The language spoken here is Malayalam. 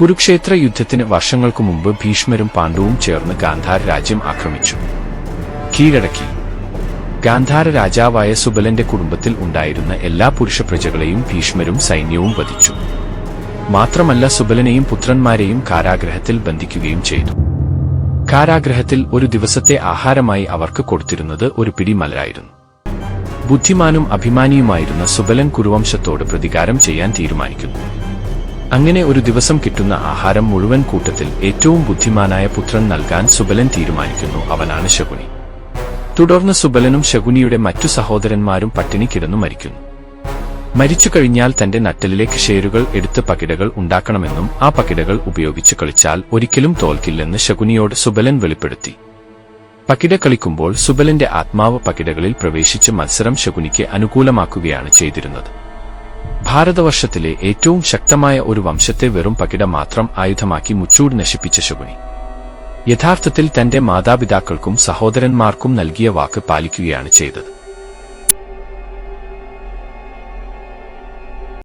കുരുക്ഷേത്ര യുദ്ധത്തിന് വർഷങ്ങൾക്കു മുമ്പ് ഭീഷ്മരും പാണ്ഡവും ചേർന്ന് ഗാന്ധാര രാജ്യം ആക്രമിച്ചു. കീഴടക്കി. ഗാന്ധാര രാജാവായ സുബലന്റെ കുടുംബത്തിൽ ഉണ്ടായിരുന്ന എല്ലാ പുരുഷ പ്രജകളെയും ഭീഷ്മരും സൈന്യവും വധിച്ചു. മാത്രമല്ല സുബലനെയും പുത്രന്മാരെയും കാരാഗ്രഹത്തിൽ ബന്ധിക്കുകയും ചെയ്തു. കാരാഗ്രഹത്തിൽ ഒരു ദിവസത്തെ ആഹാരമായി അവർക്ക് കൊടുത്തിരുന്നത് ഒരു പിടി മലരായിരുന്നു ബുദ്ധിമാനും അഭിമാനിയുമായിരുന്ന സുബലൻ കുരുവംശത്തോട് പ്രതികാരം ചെയ്യാൻ തീരുമാനിക്കുന്നു. അങ്ങനെ ഒരു ദിവസം കിട്ടുന്ന ആഹാരം മുഴുവൻ കൂട്ടത്തിൽ ഏറ്റവും ബുദ്ധിമാനായ പുത്രൻ നൽകാൻ സുബലൻ തീരുമാനിക്കുന്നു. അവനാണ് ശകുനി. തുടർന്ന് സുബലനും ശകുനിയുടെ മറ്റു സഹോദരന്മാരും പട്ടിണി കിടന്നു മരിക്കുന്നു. മരിച്ചു കഴിഞ്ഞാൽ തന്റെ നട്ടലിലേക്ക് ഷേരുകൾ എടുത്ത് പകിടകൾ ഉണ്ടാക്കണമെന്നും ആ പകിടകൾ ഉപയോഗിച്ച് കളിച്ചാൽ ഒരിക്കലും തോൽക്കില്ലെന്ന് ശകുനിയോട് സുബലൻ വെളിപ്പെടുത്തി. പകിട കളിക്കുമ്പോൾ സുബലന്റെ ആത്മാവ് പകിടകളിൽ പ്രവേശിച്ച് മത്സരം ശകുനിക്ക് അനുകൂലമാക്കുകയാണ് ചെയ്തിരുന്നത്. ഭാരതവർഷത്തിലെ ഏറ്റവും ശക്തമായ ഒരു വംശത്തെ വെറും പകിട മാത്രം ആയുധമാക്കി മുച്ചൂട് നശിപ്പിച്ച ശകുനി. യഥാർത്ഥത്തിൽ തന്റെ മാതാപിതാക്കൾക്കും സഹോദരന്മാർക്കും നൽകിയ വാക്ക് പാലിക്കുകയാണ് ചെയ്തത്.